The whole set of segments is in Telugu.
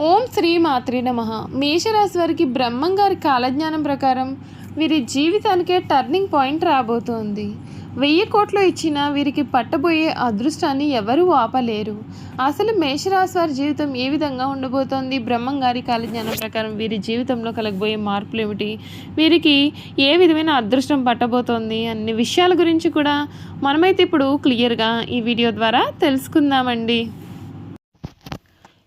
ఓం శ్రీ మాత్రి నమ. మేషరాశి వారికి బ్రహ్మం గారి కాలజ్ఞానం ప్రకారం వీరి జీవితానికే టర్నింగ్ పాయింట్ రాబోతోంది. వెయ్యి కోట్లు ఇచ్చిన వీరికి పట్టబోయే అదృష్టాన్ని ఎవరూ ఆపలేరు. అసలు మేషరాశి వారి జీవితం ఏ విధంగా ఉండబోతోంది? బ్రహ్మం గారి కాలజ్ఞానం ప్రకారం వీరి జీవితంలో కలగబోయే మార్పులు ఏమిటి? వీరికి ఏ విధమైన అదృష్టం పట్టబోతోంది? అన్ని విషయాల గురించి కూడా మనమైతే ఇప్పుడు క్లియర్గా ఈ వీడియో ద్వారా తెలుసుకుందామండి.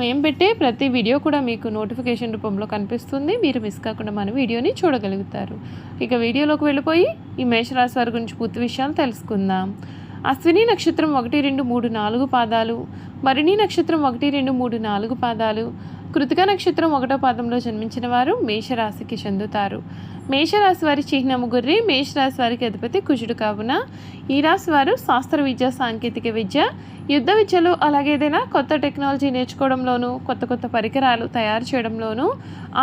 మేము పెట్టే ప్రతి వీడియో కూడా మీకు నోటిఫికేషన్ రూపంలో కనిపిస్తుంది. మీరు మిస్ కాకుండా మన వీడియోని చూడగలుగుతారు. ఇక వీడియోలోకి వెళ్ళిపోయి ఈ మేషరాశి వారి గురించి పూర్తి విషయాలు తెలుసుకుందాం. అశ్విని నక్షత్రం ఒకటి రెండు మూడు నాలుగు పాదాలు మరిణి నక్షత్రం ఒకటి రెండు మూడు నాలుగు పాదాలు కృతిక నక్షత్రం ఒకటో పాదంలో జన్మించిన వారు మేషరాశికి చెందుతారు. మేషరాశి వారి చిహ్నము గుర్రి మేషరాశి వారికి అధిపతి కుజుడు కావున ఈ రాశి వారు శాస్త్ర విద్య సాంకేతిక విద్య యుద్ధ విద్యలు అలాగే ఏదైనా కొత్త టెక్నాలజీ నేర్చుకోవడంలోనూ కొత్త కొత్త పరికరాలు తయారు చేయడంలోనూ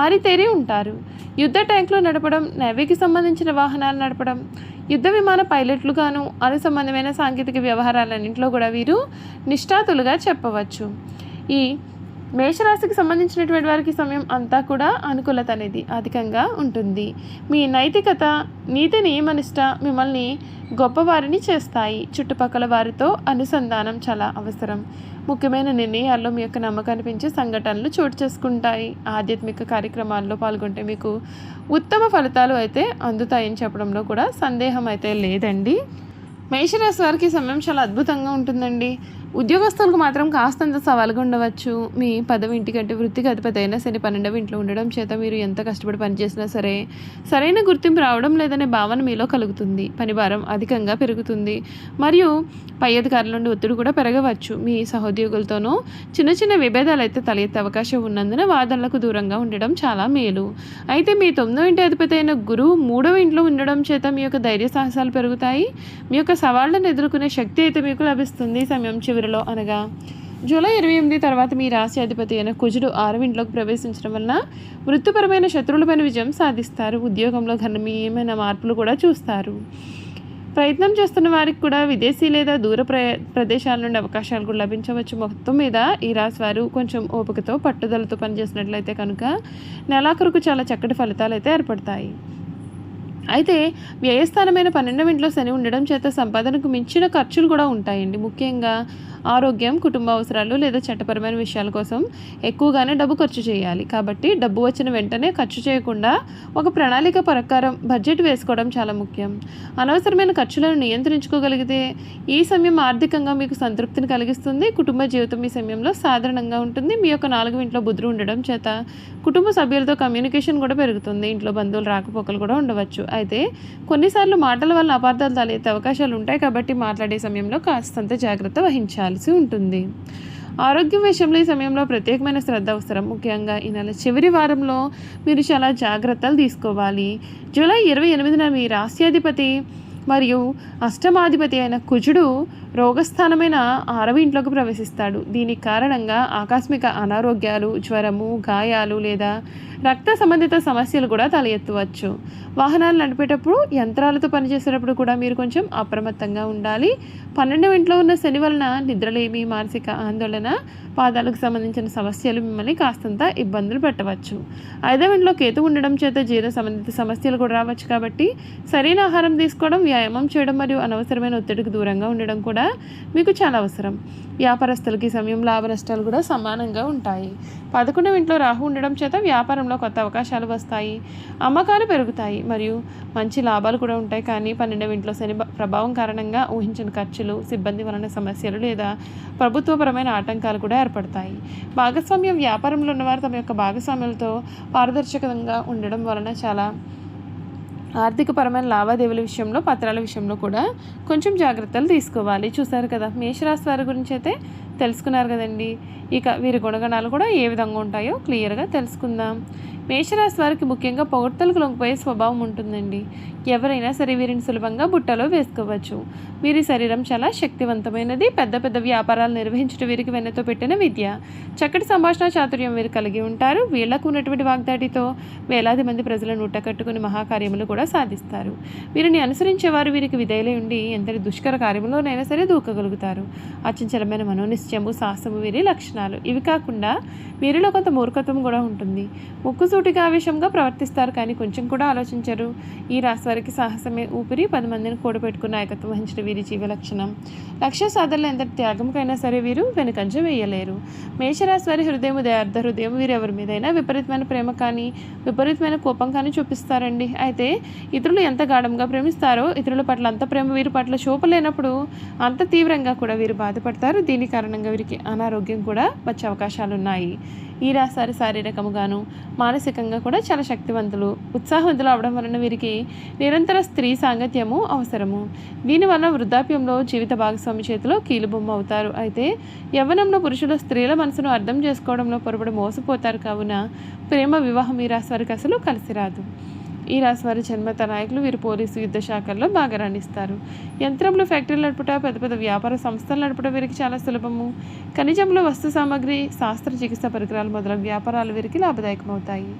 ఆరితేరి ఉంటారు. యుద్ధ ట్యాంకులు నడపడం నేవీకి సంబంధించిన వాహనాలు నడపడం యుద్ధ విమాన పైలట్లుగాను అను సంబంధమైన సాంకేతిక వ్యవహారాలన్నింటిలో కూడా వీరు నిష్ఠాతులుగా చెప్పవచ్చు. ఈ మేషరాశికి సంబంధించినటువంటి వారికి సమయం అంతా కూడా అనుకూలత అనేది అధికంగా ఉంటుంది. మీ నైతికత నీతి నియమనిష్ట మిమ్మల్ని గొప్పవారిని చేస్తాయి. చుట్టుపక్కల వారితో అనుసంధానం చాలా అవసరం. ముఖ్యమైన నిర్ణయాల్లో మీ యొక్క నమ్మకాన్ని పెంచే సంఘటనలు చోటు చేసుకుంటాయి. ఆధ్యాత్మిక కార్యక్రమాల్లో పాల్గొంటే మీకు ఉత్తమ ఫలితాలు అయితే అందుతాయని చెప్పడంలో కూడా సందేహం అయితే లేదండి. మేషరాశి వారికి సమయం చాలా అద్భుతంగా ఉంటుందండి. ఉద్యోగస్తులకు మాత్రం కాస్తంత సవాలుగా ఉండవచ్చు. మీ పదవి ఇంటికంటే వృత్తికి అధిపతి అయినా సరే పన్నెండవ ఇంట్లో ఉండడం చేత మీరు ఎంత కష్టపడి పనిచేసినా సరే సరైన గుర్తింపు రావడం లేదనే భావన మీలో కలుగుతుంది. పని భారం అధికంగా పెరుగుతుంది. మరియు పై అధికారుల నుండి ఒత్తిడి కూడా పెరగవచ్చు. మీ సహోద్యోగులతోనూ చిన్న చిన్న విభేదాలు అయితే తలెత్తే అవకాశం ఉన్నందున వాదనలకు దూరంగా ఉండడం చాలా మేలు. అయితే మీ తొమ్మిదో ఇంటి అధిపతి అయిన గురువు మూడవ ఇంట్లో ఉండడం చేత మీ యొక్క ధైర్య సాహసాలు పెరుగుతాయి. మీ యొక్క సవాళ్ళను ఎదుర్కొనే శక్తి అయితే మీకు లభిస్తుంది. సమయం చివరి చివరిలో అనగా జూలై ఇరవై ఎనిమిది తర్వాత మీ రాశి అధిపతి అయిన కుజుడు ఆరవ ఇంట్లోకి ప్రవేశించడం వలన వృత్తిపరమైన శత్రువులపైన విజయం సాధిస్తారు. ఉద్యోగంలో గణనీయమైన మార్పులు కూడా చూస్తారు. ప్రయత్నం చేస్తున్న వారికి కూడా విదేశీ లేదా దూర ప్ర ప్రదేశాల నుండి అవకాశాలు కూడా లభించవచ్చు. మొత్తం మీద ఈ రాశి వారు కొంచెం ఓపికతో పట్టుదలతో పనిచేసినట్లయితే కనుక నెలాఖరుకు చాలా చక్కటి ఫలితాలు అయితే ఏర్పడతాయి. అయితే వ్యయస్థానమైన పన్నెండవ ఇంట్లో శని ఉండడం చేత సంపాదనకు మించిన ఖర్చులు కూడా ఉంటాయండి. ముఖ్యంగా ఆరోగ్యం కుటుంబ అవసరాలు లేదా చట్టపరమైన విషయాల కోసం ఎక్కువగానే డబ్బు ఖర్చు చేయాలి. కాబట్టి డబ్బు వచ్చిన వెంటనే ఖర్చు చేయకుండా ఒక ప్రణాళిక ప్రకారం బడ్జెట్ వేసుకోవడం చాలా ముఖ్యం. అనవసరమైన ఖర్చులను నియంత్రించుకోగలిగితే ఈ సమయం ఆర్థికంగా మీకు సంతృప్తిని కలిగిస్తుంది. కుటుంబ జీవితం ఈ సమయంలో సాధారణంగా ఉంటుంది. మీ యొక్క నాలుగు ఇంట్లో బుద్ధులు ఉండడం చేత కుటుంబ సభ్యులతో కమ్యూనికేషన్ కూడా పెరుగుతుంది. ఇంట్లో బంధువులు రాకపోకలు కూడా ఉండవచ్చు. అయితే కొన్నిసార్లు మాటల వల్ల అపార్థాలు తలెత్తే అవకాశాలు ఉంటాయి కాబట్టి మాట్లాడే సమయంలో కాస్తంత జాగ్రత్త వహించాల్సి ఉంటుంది. ఆరోగ్యం విషయంలో ఈ సమయంలో ప్రత్యేకమైన శ్రద్ధ అవసరం. ముఖ్యంగా ఈ నెల చివరి వారంలో మీరు చాలా జాగ్రత్తలు తీసుకోవాలి. జూలై ఇరవై ఎనిమిదిన మీ రాష్ట్రాధిపతి మరియు అష్టమాధిపతి అయిన కుజుడు రోగస్థానమైన ఆరవ ఇంట్లోకి ప్రవేశిస్తాడు. దీనికి కారణంగా ఆకస్మిక అనారోగ్యాలు జ్వరము గాయాలు లేదా రక్త సంబంధిత సమస్యలు కూడా తలెత్తవచ్చు వాహనాలు నడిపేటప్పుడు యంత్రాలతో పనిచేసేటప్పుడు కూడా మీరు కొంచెం అప్రమత్తంగా ఉండాలి. పన్నెండవ ఇంట్లో ఉన్న శని వలన నిద్రలేమి మానసిక ఆందోళన పాదాలకు సంబంధించిన సమస్యలు మిమ్మల్ని కాస్తంత ఇబ్బందులు పెట్టవచ్చు. ఐదవ ఇంట్లో కేతు ఉండడం చేత జీర్ణ సంబంధిత సమస్యలు కూడా రావచ్చు కాబట్టి సరైన ఆహారం తీసుకోవడం వ్యాయామం చేయడం మరియు అనవసరమైన ఒత్తిడికి దూరంగా ఉండడం కూడా మీకు చాలా అవసరం. వ్యాపారస్తులకి సమయం లాభ నష్టాలు కూడా సమానంగా ఉంటాయి. పదకొండవ ఇంట్లో రాహు ఉండడం చేత వ్యాపారంలో కొత్త అవకాశాలు వస్తాయి. అమ్మకాలు పెరుగుతాయి. మరియు మంచి లాభాలు కూడా ఉంటాయి. కానీ పన్నెండవ ఇంట్లో శని ప్రభావం కారణంగా ఊహించిన ఖర్చులు సిబ్బంది వలన సమస్యలు లేదా ప్రభుత్వపరమైన ఆటంకాలు కూడా ఏర్పడతాయి. భాగస్వామ్యం వ్యాపారంలో ఉన్నవారు తమ యొక్క భాగస్వామ్యాలతో పారదర్శకంగా ఉండడం వలన చాలా ఆర్థికపరమైన లావాదేవీల విషయంలో పత్రాల విషయంలో కూడా కొంచెం జాగ్రత్తలు తీసుకోవాలి. చూసారు కదా మేషరాశి వారి గురించి అయితే తెలుసుకున్నారు కదండి. ఇక వీరి గుణగణాలు కూడా ఏ విధంగా ఉంటాయో క్లియర్గా తెలుసుకుందాం. మేషరాశి వారికి ముఖ్యంగా పొగడ్తలకు లొంగిపోయే స్వభావం ఉంటుందండి. ఎవరైనా సరే వీరిని సులభంగా బుట్టలో వేసుకోవచ్చు. వీరి శరీరం చాలా శక్తివంతమైనది. పెద్ద పెద్ద వ్యాపారాలు నిర్వహించడం వీరికి వెన్నతో పెట్టిన విద్య. చక్కటి సంభాషణ చాతుర్యం వీరు కలిగి ఉంటారు. వీళ్ళకు ఉన్నటువంటి వాగ్దాటితో వేలాది మంది ప్రజలను ఉట్టకట్టుకుని మహాకార్యములు కూడా సాధిస్తారు. వీరిని అనుసరించేవారు వీరికి విధేయులై ఉండి ఎంతటి దుష్కర కార్యములోనైనా సరే దూకగలుగుతారు. అచంచలమైన మనోనిశ్చయము సాహసము వీరి లక్షణాలు. ఇవి కాకుండా వీరిలో కొంత మూర్ఖత్వం కూడా ఉంటుంది. సూటిగా ఆవేశంగా ప్రవర్తిస్తారు. కానీ కొంచెం కూడా ఆలోచించరు. ఈ రాశి వారికి సాహసమే ఊపిరి. పది మందిని కూడబెట్టుకున్న నాయకత్వం వహించిన వీరి జీవ లక్షణం. లక్ష్య సాధనలో ఎంత త్యాగంకైనా సరే వీరు వెనుకంజ వేయలేరు. మేషరాశి వారి హృదయం దయార్థ హృదయం. వీరు ఎవరి మీదైనా విపరీతమైన ప్రేమ కానీ విపరీతమైన కోపం కానీ చూపిస్తారండి. అయితే ఇతరులు ఎంత గాఢంగా ప్రేమిస్తారో ఇతరుల పట్ల అంత ప్రేమ వీరి పట్ల చూపలేనప్పుడు అంత తీవ్రంగా కూడా వీరు బాధపడతారు. దీని కారణంగా వీరికి అనారోగ్యం కూడా వచ్చే అవకాశాలు ఉన్నాయి ఈ రాశారి శారీరకముగాను మానసికంగా కూడా చాలా శక్తివంతులు ఉత్సాహవంతులు అవడం వలన వీరికి నిరంతర స్త్రీ సాంగత్యము అవసరము. దీనివల్ల వృద్ధాప్యంలో జీవిత భాగస్వామి చేతిలో కీలుబొమ్మ అవుతారు. అయితే యవ్వనంలో పురుషులు స్త్రీల మనసును అర్థం చేసుకోవడంలో పొరపడి మోసపోతారు. కావున ప్రేమ వివాహం ఈ రాశి వారికి అసలు కలిసి రాదు. ఈ రాశివారి జన్మత నాయకులు వీరు పోలీసు యుద్ధ శాఖల్లో బాగా రాణిస్తారు. యంత్రంలో ఫ్యాక్టరీలు నడుపుట పెద్ద పెద్ద వ్యాపార సంస్థలు నడుపుట వీరికి చాలా సులభము. ఖనిజంలో వస్తు సామాగ్రి శాస్త్ర చికిత్స పరికరాలు మొదలగు వ్యాపారాలు వీరికి లాభదాయకమవుతాయి.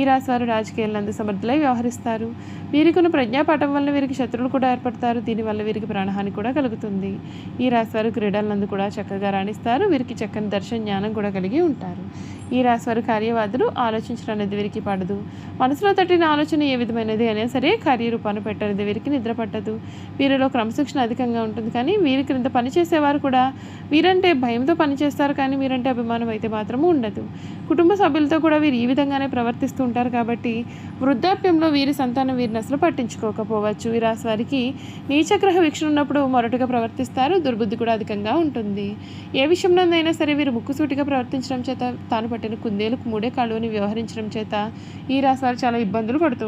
ఈ రాశివారు రాజకీయాలందు సమర్థులై వ్యవహరిస్తారు. వీరికున్న ప్రజ్ఞాపాఠం వల్ల వీరికి శత్రువులు కూడా ఏర్పడతారు. దీనివల్ల వీరికి ప్రాణహాని కూడా కలుగుతుంది. ఈ రాశివారు క్రీడలందు కూడా చక్కగా రాణిస్తారు. వీరికి చక్కని దర్శన జ్ఞానం కూడా కలిగి ఉంటారు. ఈ రాశివారు కార్యవాదులు ఆలోచించడం అనేది వీరికి పడదు. మనసులో తట్టిన ఆలోచన ఏ విధమైనది అయినా సరే కార్యరూపాన్ని పెట్టరు వీరికి నిద్ర పట్టదు. వీరిలో క్రమశిక్షణ అధికంగా ఉంటుంది. కానీ వీరి క్రింద పనిచేసేవారు కూడా వీరంటే భయంతో పనిచేస్తారు కానీ వీరంటే అభిమానం అయితే మాత్రము ఉండదు. కుటుంబ సభ్యులతో కూడా వీరు ఈ విధంగానే ప్రవర్తిస్తూ ఉంటారు కాబట్టి వృద్ధాప్యంలో వీరి సంతానం వీరిని అసలు పట్టించుకోకపోవచ్చు. ఈ రాశి వారికి నీచగ్రహ వీక్షణ ఉన్నప్పుడు మొరటుగా ప్రవర్తిస్తారు. దుర్బుద్ధి కూడా అధికంగా ఉంటుంది. ఏ విషయంలోనైనా సరే వీరు ముక్కుసూటిగా ప్రవర్తించడం చేత తాను పట్టిన కుందేలకు మూడే కాళ్ళు వ్యవహరించడం చేత ఈ రాశి వారు చాలా ఇబ్బందులు పడుతూ